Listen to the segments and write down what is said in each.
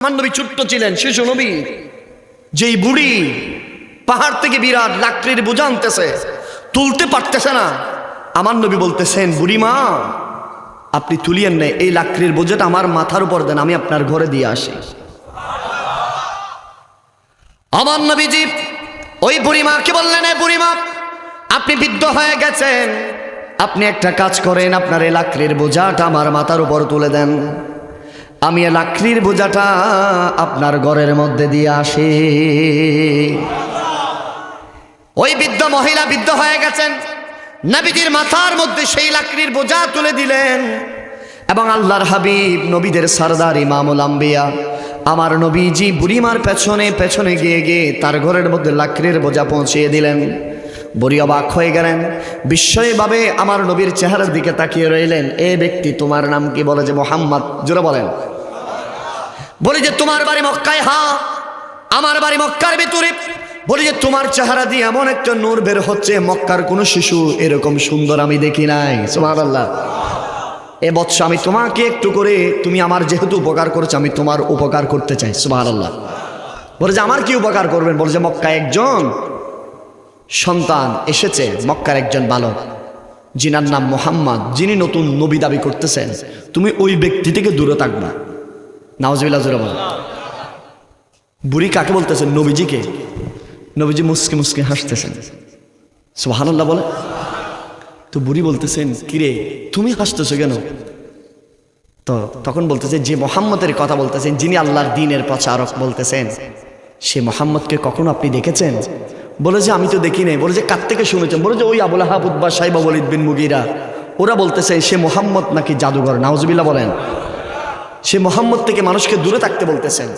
আমার নবী ছোট্ট ছিলেন, শিশু নবী। যেই বুড়ি পাহাড় থেকে বিরাট লাকড়ির বোঝা আনতেছে, তুলতে পারতেছে না। আমার নবী বলতেছেন, বুড়ি মা, আপনি তুলিয়েন না এই লাকড়ির বোঝাটা আমার মাথার উপর দেন, আমি আপনার ঘরে দিয়ে আসি। আমার নবীজি, ওই বুড়িমাকে বললেন এই বুড়িমা আপনি বৃদ্ধ হয়ে গেছেন, আপনি একটা কাজ করেন, আপনার এই লাকড়ির বোঝাটা আমার মাথার উপর তুলে দেন। আমি লাকড়ির বোঝাটা আপনার ঘরের মধ্যে দিয়ে আসি। ওই বৃদ্ধ মহিলা বৃদ্ধ হয়ে গেছেন। নবীজির মাথার মধ্যে সেই লাকড়ির বোঝা তুলে দিলেন। এবং আল্লাহর হাবিব, নবীদের সরদার ইমামুল আম্বিয়া, আমার নবীজি বুড়িমার পেছনে পেছনে গিয়ে গিয়ে তার ঘরের মধ্যে লাকড়ির বোঝা পৌঁছিয়ে দিলেন। বুড়ি অবাক হয়ে গেলেন। বিস্ময়ভাবে আমার নবীর চেহারার দিকে তাকিয়ে রইলেন। এ ব্যক্তি তোমার নাম কি বলে যে মোহাম্মদ? জোরে বলেন। বলি যে, তোমার বাড়ি মক্কায়, হা, আমার বাড়ি মক্কার ভিতরে। বলি যে, তোমার চেহারা দিয়ে এমন একটা নূর বের হচ্ছে, মক্কার কোনো শিশু এরকম সুন্দর আমি দেখি নাই। সুবহানাল্লাহ। এ বৎস, আমি তোমাকে একটু করে, তুমি আমার যেহেতু উপকার করেছ, আমি তোমার উপকার করতে চাই, সুবহানাল্লাহ। বলে যে, আমার কি উপকার করবেন? বলে যে, মক্কায় একজন সন্তান এসেছে, মক্কার একজন বালক। যিনার নাম মোহাম্মদ। যিনি নতুন নবী দাবি করতেছেন। তুমি ওই ব্যক্তি থেকে দূরে থাকবা। নাওজবিল্লা বুড়ি কাকে বলতেছেন নবীজিকে। নবীজি মুসকে মুসকে হাসতেছেন। সুবহানাল্লাহ বলে। তো বুড়ি বলতেছেন, কিরে, তুমি হাসতেছো কেন? তো তখন বলতেছে, যে মোহাম্মদের কথা বলতেছেন, যিনি আল্লাহর দিনের প্রচারক বলতেছেন, সে মোহাম্মদকে কখনো আপনি দেখেছেন? বলে যে, আমি তো দেখি নাই। বলে যে, কার থেকে শুনেছেন? বলে যে, ওই আবুল আহাবুদ্বা সাহেবা বলিদ বিন মুগিরা। ওরা বলতেছে, সে মোহাম্মদ নাকি জাদুঘর? নাউজবিল্লা বলেন। সে মোহাম্মদ থেকে মানুষকে দূরে থাকতে বলতেছেন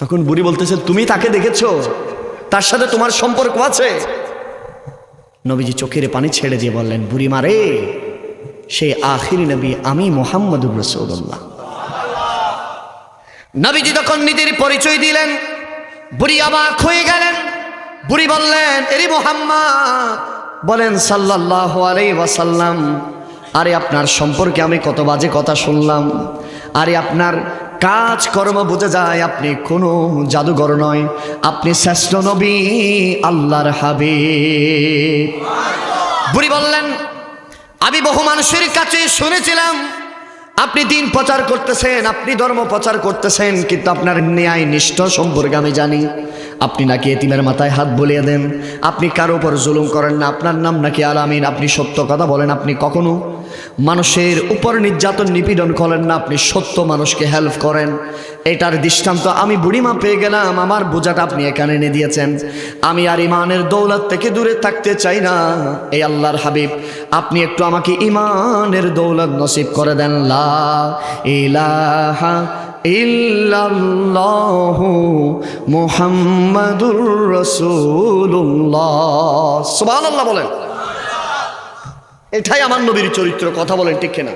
তখন বুড়ি বলতেছে, তুমি তাকে দেখেছ? তার সাথে তোমার সম্পর্ক আছে? নবীজি চোখের পানি ছেড়ে দিয়ে বললেন, বুড়ি মারে সেই আখিরি নবী আমি মোহাম্মদুর রসৌল্লাহ নবীজি তখন নিজের পরিচয় দিলেন। বুড়ি অবাক হয়ে গেলেন। বুড়ি বললেন, এরি মোহাম্মদ, বলেন সাল্লাহ আলাই ওয়াসাল্লাম আরে আপনার সম্পর্কে আমি কত বাজে কথা শুনলাম। আরে আপনার কাজ কর্ম বুঝে যায়, আপনি কোনো জাদুঘর নয়। আপনি শ্রেষ্ঠ নবী, আল্লাহর হাবি বুড়ি বললেন, আমি বহু মানুষের কাছে শুনেছিলাম, আপনি দিন প্রচার করতেছেন, আপনি ধর্ম প্রচার করতেছেন, কিন্তু আপনার ন্যায় নিষ্ঠ সম্পর্কে আমি জানি। আপনি নাকি এতিমের মাথায় হাত বলিয়ে দেন? আপনি কারও উপর জুলুম করেন না, আপনার নাম নাকি আলামিন? আপনি সত্য কথা বলেন, আপনি কখনো মানুষের উপর নির্যাতন নিপীড়ন করেন না, আপনি সত্য মানুষকে হেল্প করেন। এটার দৃষ্টান্ত আমি বুড়িমা পেয়ে গেলাম, আমার বোঝাটা আপনি এখানে এনে দিয়েছেন। আমি আর ইমানের দৌলত থেকে দূরে থাকতে চাই না। এই আল্লাহর হাবিব, আপনি একটু আমাকে ইমানের দৌলত নসিব করে দেন। লা ইলাহা ইল্লাল্লাহু বলেন। এটাই আমার নবীর চরিত্র কথা বলেন ঠিক কিনা?